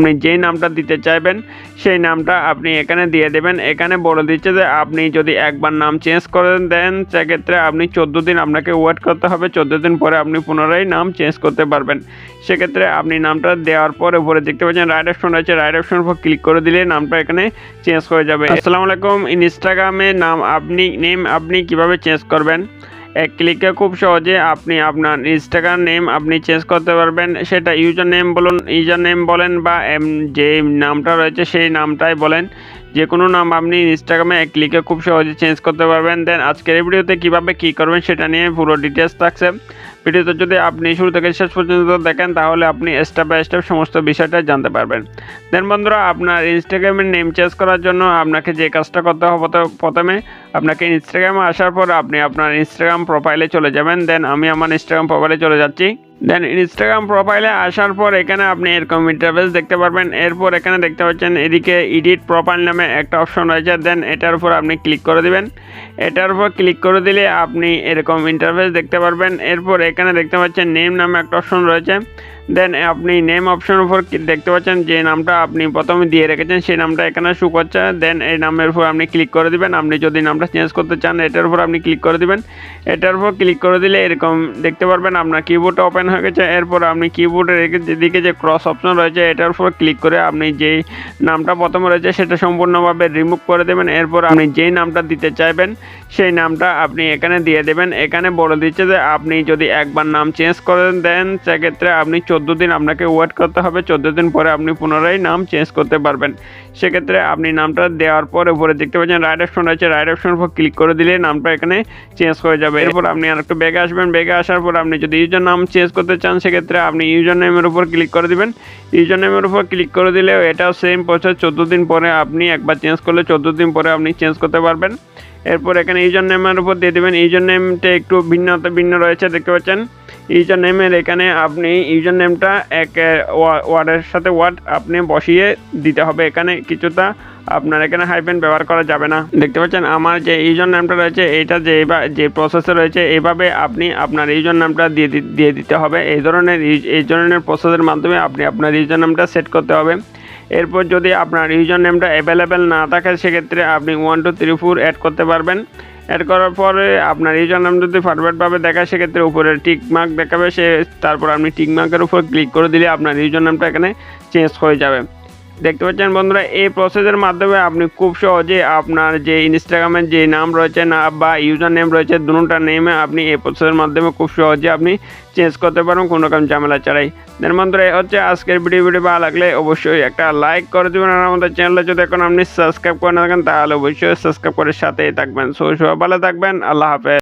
আপনি যেই নামটা দিতে চাইবেন সেই নামটা আপনি এখানে দিয়ে দেবেন। এখানে বলে দিচ্ছে যে আপনি যদি একবার নাম চেঞ্জ করে দেন সেক্ষেত্রে আপনি চোদ্দ দিন আপনাকে ওয়েট করতে হবে। চোদ্দ দিন পরে আপনি পুনরায় নাম চেঞ্জ করতে পারবেন। সেক্ষেত্রে আপনি নামটা দেওয়ার পরে উপরে দেখতে পাচ্ছেন রাইট অপশন রয়েছে। রাইট অপশন উপর ক্লিক করে দিলে নামটা এখানে চেঞ্জ হয়ে যাবে। আসসালামু আলাইকুম। ইনস্টাগ্রামে নাম আপনি নেম আপনি কীভাবে চেঞ্জ করবেন? এক ক্লিকে খুব সহজে আপনি আপনার ইনস্টাগ্রাম নেম আপনি চেঞ্জ করতে পারবেন। সেটা ইউজার নেম বলুন ইউজার নেম বলেন বা যে নামটা রয়েছে সেই নামটাই বলেন। যে কোনো নাম আপনি ইনস্টাগ্রামে এক ক্লিকে খুব সহজে চেঞ্জ করতে পারবেন। দেন আজকের এই ভিডিওতে কীভাবে কী করবেন সেটা নিয়ে পুরো ডিটেলস থাকছে। ভিডিওতে যদি আপনি শুরু থেকে শেষ পর্যন্ত দেখেন, তাহলে আপনি স্টেপ বাই স্টেপ সমস্ত বিষয়টা জানতে পারবেন। দেন বন্ধুরা, আপনার ইনস্টাগ্রামের নেম চেঞ্জ করার জন্য আপনাকে যে কাজটা করতে হবে প্রথমে আপনাকে ইনস্টাগ্রামে আসার পর আপনি আপনার ইনস্টাগ্রাম প্রোফাইলে চলে যাবেন। দেন আমি আমার ইনস্টাগ্রাম প্রোফাইলে চলে যাচ্ছি। দেন ইনস্টাগ্রাম প্রোফাইলে আসার পর এখানে আপনি এরকম ইন্টারভেস দেখতে পারবেন। এরপর এখানে দেখতে পাচ্ছেন এদিকে এডিট প্রোফাইল নামে একটা অপশন রয়েছে। দেন এটার উপর আপনি ক্লিক করে দিবেন। এটার উপর ক্লিক করে দিলে আপনি এরকম ইন্টারভেস দেখতে পারবেন। এরপর এখানে দেখতে পাচ্ছেন নেম নামে একটা অপশন রয়েছে। দেন আপনি নেম অপশন উপর দেখতে পাচ্ছেন, যে নামটা আপনি প্রথমে দিয়ে রেখেছেন, সেই নামটা এখানে শু করছে। দেন এই নামের উপর আপনি ক্লিক করে দিবেন। আপনি যদি নামটা চেঞ্জ করতে চান, এটার উপর আপনি ক্লিক করে দিবেন। এটার উপর ক্লিক করে দিলে এরকম দেখতে পারবেন, আপনার কিবোর্ড ওপেন হয়ে গেছে। এরপর আপনি কিবোর্ডের যেদিকে যে ক্রস অপশন রয়েছে, এটার উপর ক্লিক করে আপনি যেই নামটা প্রথমে রয়েছে, সেটা সম্পূর্ণভাবে রিমুভ করে দেবেন। এরপর আপনি যেই নামটা দিতে চাইবেন, সেই নামটা আপনি এখানে দিয়ে দেবেন। এখানে বলে দিচ্ছে যে আপনি যদি একবার নাম চেঞ্জ করে দেন, সেক্ষেত্রে আপনি চোদ্দ দিন আপনাকে ওয়েট করতে হবে। চোদ্দ দিন পরে আপনি পুনরায় নাম চেঞ্জ করতে পারবেন। সেক্ষেত্রে আপনি নামটা দেওয়ার পরে উপরে দেখতে পাচ্ছেন রাইট অপশন রয়েছে। রাইট অপশন উপর ক্লিক করে দিলে নামটা এখানে চেঞ্জ হয়ে যাবে। এরপর আপনি আর একটু বেগে আসবেন। বেগে আসার পর আপনি যদি ইউজার নাম চেঞ্জ করতে চান, সেক্ষেত্রে আপনি ইউজার নেমের উপর ক্লিক করে দিবেন। ইউজার নেমের উপর ক্লিক করে দিলে এটাও সেম প্রসেস চোদ্দ দিন পরে আপনি একবার চেঞ্জ করলে চোদ্দ দিন পরে আপনি চেঞ্জ করতে পারবেন। এরপর এখানে ইউজার নেমের উপর দিয়ে দেবেন। ইউজার নেমটা একটু ভিন্নতা ভিন্ন রয়েছে, দেখতে পাচ্ছেন? ইউজার নেমের এখানে আপনি ইউজার নেমটা এক ওয়ার্ডের সাথে ওয়ার্ড আপনি বসিয়ে দিতে হবে। এখানে কিছুটা আপনার এখানে হাইপেন ব্যবহার করা যাবে না। দেখতে পাচ্ছেন? আমার যে ইউজার নামটা রয়েছে এটা যে যে প্রসেসে রয়েছে, এভাবে আপনি আপনার ইউজার নামটা দিয়ে দিয়ে দিতে হবে। এই ধরনের এই ধরনের প্রসেসের মাধ্যমে আপনি আপনার ইউজার নামটা সেট করতে হবে। এরপর যদি আপনার ইউজার নেমটা অ্যাভেলেবেল না থাকে, সেক্ষেত্রে আপনি one two three four add করতে পারবেন। অ্যাড করার পরে আপনার ইউজার নাম যদি ফরওয়ার্ডভাবে দেখায়, সেক্ষেত্রে উপরে টিক মার্ক দেখাবে, সে তারপর আপনি টিক মার্কের উপর ক্লিক করে দিলে আপনার ইউজার নামটা এখানে চেঞ্জ হয়ে যাবে। দেখতে পাচ্ছেন বন্ধুরা, এই প্রসেসের মাধ্যমে আপনি খুব সহজে আপনার যে ইনস্টাগ্রামের যে নাম রয়েছে না বা ইউজার নেম রয়েছে দুটা নেমে আপনি এই প্রসেসের মাধ্যমে খুব সহজে আপনি চেঞ্জ করতে পারবেন, কোনো রকম ঝামেলা ছাড়াই। দেন বন্ধুরা হচ্ছে আজকের ভিডিও ভিডিও ভালো লাগলে অবশ্যই একটা লাইক করে দেবেন আর আমাদের চ্যানেলে যদি এখন আপনি সাবস্ক্রাইব করে না থাকেন, তাহলে অবশ্যই সাবস্ক্রাইব করে সাথেই থাকবেন। সো ভালো থাকবেন, আল্লাহ হাফেজ।